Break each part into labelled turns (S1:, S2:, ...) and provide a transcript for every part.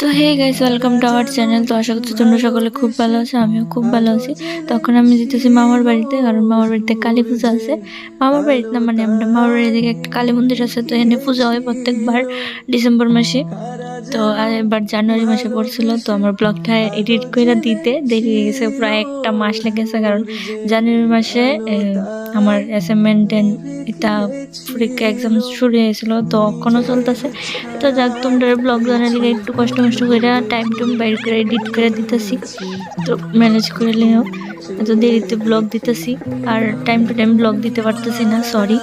S1: তো hey guys welcome to our channel তো আশা করছি তোমরা সকলে খুব ভালো আছো, আমিও খুব ভালো আছি। তখন আমি যেতেছি মামার বাড়িতে, কারণ মামার বাড়িতে কালী পূজা আছে। মামার বাড়িতে না মানে আমরা মামার বাড়ির দিকে একটা কালী মন্দির আছে, তো এখানে পূজা হয় প্রত্যেকবার ডিসেম্বর মাসে। তো এবার জানুয়ারি মাসে পড়ছিল, তো আমার ব্লগটা এডিট করে দিতে দেরি হয়ে গেছে, প্রায় একটা মাস লেগেছে, কারণ জানুয়ারি মাসে আমার অ্যাসাইনমেন্ট এটা পরীক্ষা এক্সাম শুরু হয়েছিল, তো এখনও চলতেছে। তো যাক, তোমরা ব্লগ বানার লিগে একটু কষ্ট মষ্ট করে টাইম টুম বাইর করে এডিট করে দিতেছি, তো ম্যানেজ করে নিও। এত দেরিতে ব্লগ দিতেছি, আর টাইম টু টাইম ব্লগ দিতে পারতেছি না সরি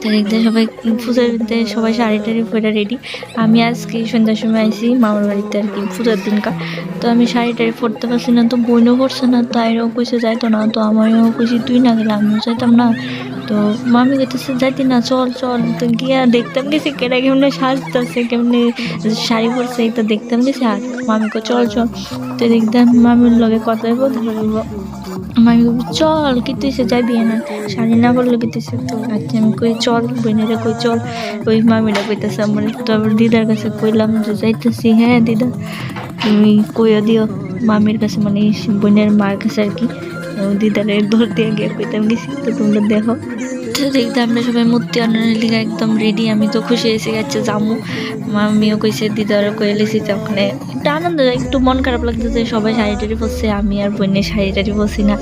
S1: তো দেখতে সবাই পূজার দিতে সবাই শাড়ি টাড়ি পরে রেডি আমি আজকে সন্ধ্যার সময় আইসি মামার বাড়িতে আর কি, পূজার দিনকা তো আমি শাড়ি টাড়ি পরতে পারছি না, তো বোনও পরছে না তাইরও কইছে যাইতো না, তো আমিও কইছি তুই না গেলে আমিও যাইতাম না। তো মামি কইতেছে, যাইতি না, চল চল। তো গিয়া দেখতাম গেছি কেটা কেমনে সাজতেছে, কেমনে শাড়ি পরছে, এই তো দেখতাম গেছি। আর মামি কো চল চল। তো দেখতাম মামির লগে কথাই বলতে মামি চল কি তুই সে যাবি না। শাড়ি না করলে কি তুই তো। আচ্ছা আমি কই, চল বোনেরা কই, চল। ওই মামিরা কইতেছে, আমার তো দিদার কাছে কইলাম যে যাইতেছি। হ্যাঁ দিদা। তুমি কইও দিও, মামির কাছে মানে বোনের মার কাছে আর কি। দিদারের ধরতে গিয়ে কইতাম, গেছি তো তোমরা দেখো। তো দেখতে আমরা সবাই মূর্তি আনানোর লিগে একদম রেডি আমি তো খুশি হয়েছি গেছে জামু। মামিও কইছে দিদারও কয়ে লেছি। ওখানে একটা আনন্দ, একটু মন খারাপ লাগছে যে সবাই শাড়ি টাড়ি পরছে, আমি আর বোনের শাড়ি টাড়ি পরছি না।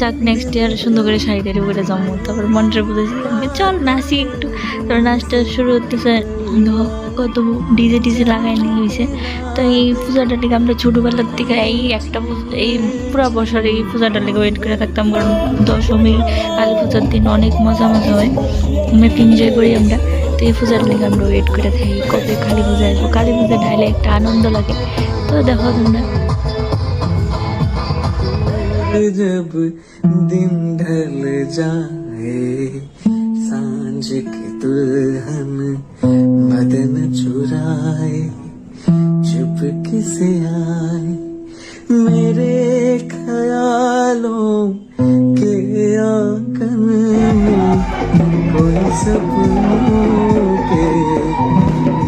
S1: যাক নেক্সট ইয়ার সুন্দর করে শাড়ি টাড়ি পরে জামু তারপর মনটা বুঝেছি চল, নাচি একটু। তারপর নাচটা শুরু হতেছে কত ডিজে টিজে লাগাই নিয়ে হয়েছে তো এই পূজাটা থেকে আমরা ছোটোবেলার থেকে এই একটা পূজা- এই পুরো বছর এই পূজাটা লেগে ওয়েট করে থাকতাম কারণ দশমী কালী পূজার দিন অনেক মজা মজা হয় অনেক এনজয় করি আমরা তো এই পূজার লেগে আমরা ওয়েট করে থাকি কবে কালী পূজা আসবো কালী পূজা ঢাইলে একটা আনন্দ লাগে তো দেখো তোমরা
S2: जब दिन ढल जाए सांझ की दुल्हन बदन चुराए चुपके से आए? मेरे ख्यालों के आँगन में कोई सपनों के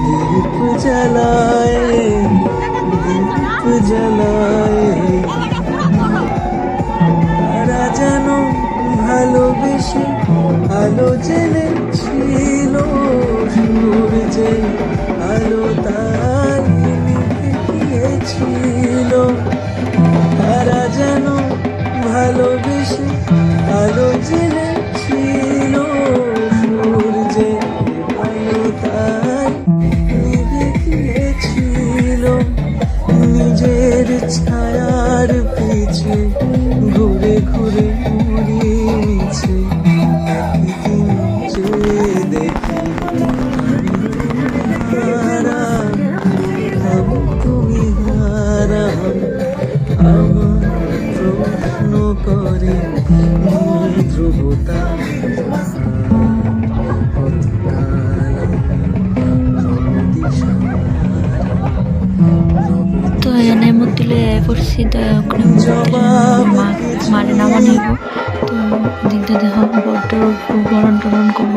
S2: दीप जलाए दीप जलाए।
S1: বড্ড গরম টরম করব।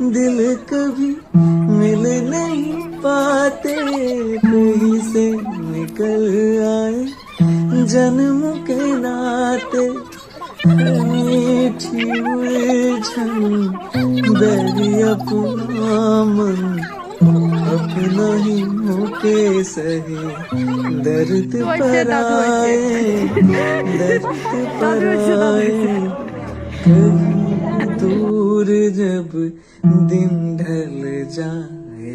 S2: दिल कभी मिल नहीं पाते कहीं से निकल आए जन्म के नाते। मीठी उलझन बैरी अपना मन अपना ही होके सहे। दर्द पर आए दर्द पर आए। कहीं दूर जब दिन ढल जाए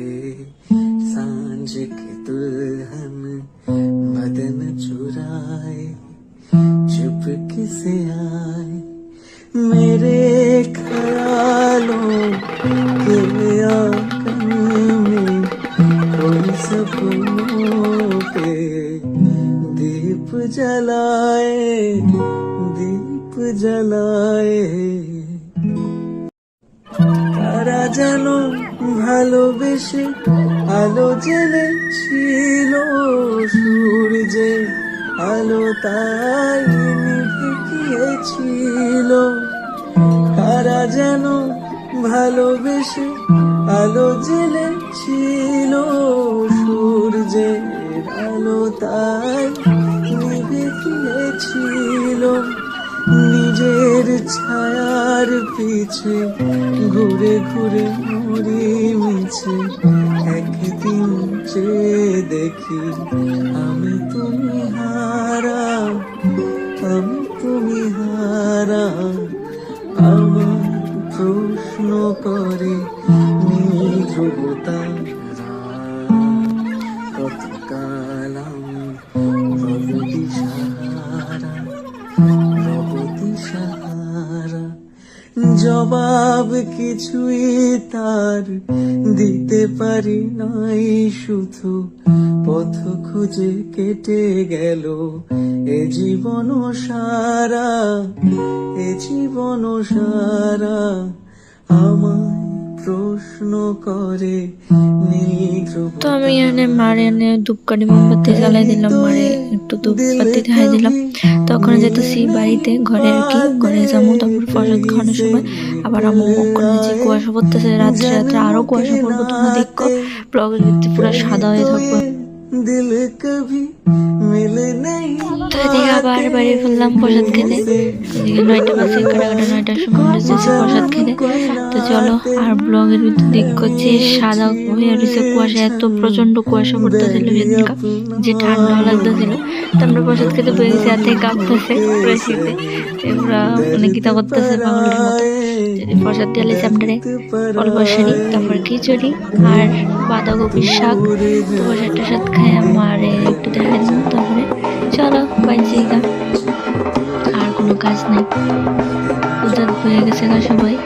S2: साँझ की दुल्हन बदन चुराए चुप किसे आए मेरे তাই গিয়েছিল তারা যেন ভালোবেসে আলো জেলেছিল। সূর্যের আলো তাই নিভে গিয়েছিল ছায়ার পিছে, ঘুরে ঘুরে মরি মিছে, একদিন চেয়ে দেখি আমি তুমি হারা, আমি তুমি হারা। আমার প্রশ্ন করে নীল ধ্রুবতারা জবাব কিছুই তার দিতে পারি নাই। শুধু পথ খুঁজে কেটে গেল এ জীবন সারা এ জীবন সারা। আমায় প্রশ্ন করে
S1: তো আমি এনে মারে এনে ধূপকাঠি মোমবাতি জ্বালাই দিলাম মারে একটু ধূপবাতি দেখাই দিলাম। তখন যেতেছি বাড়িতে ঘরে আর কি ঘরে যাব তারপর ফসল খাওয়ানোর সময় আবার আমি ওখানে যে কুয়াশা পড়তেছে, রাত্রে রাত্রে আরও কুয়াশা পড়ব, তোমরা দেখো ব্লগের ভিত্তি পুরো সাদা হয়ে থাকব।
S2: দিল
S1: তো এদিকে আবার বাড়ি ফেললাম প্রসাদ খেতে। এদিকে নয়টা বাজে কাটাকাটা নয়টার সময় আমরা যেছি প্রসাদ খেতে। তো চলো আর ব্লগের ভিতর দেখো যে সাদা হয়ে রয়েছে কুয়াশা এত কুয়াশা পড়তেছিল সেদিনকা যে ঠান্ডা লাগতেছিল তো আমরা প্রসাদ খেতে পেয়ে গেছি হাতে কাঁপতেছে পুরো এগুলা মানে গীতা করতেছে পাগলের মতো। প্রসাদ দিয়ে তারপর খিচুড়ি আর বাঁধাকপির শাক। তো প্রসাদ টসাদ খাই আমার একটু দেখা দিন তারপরে চলো বাইরে গা। আর কোনো কাজ নেই। উদার হয়ে গেছে গা সবাই।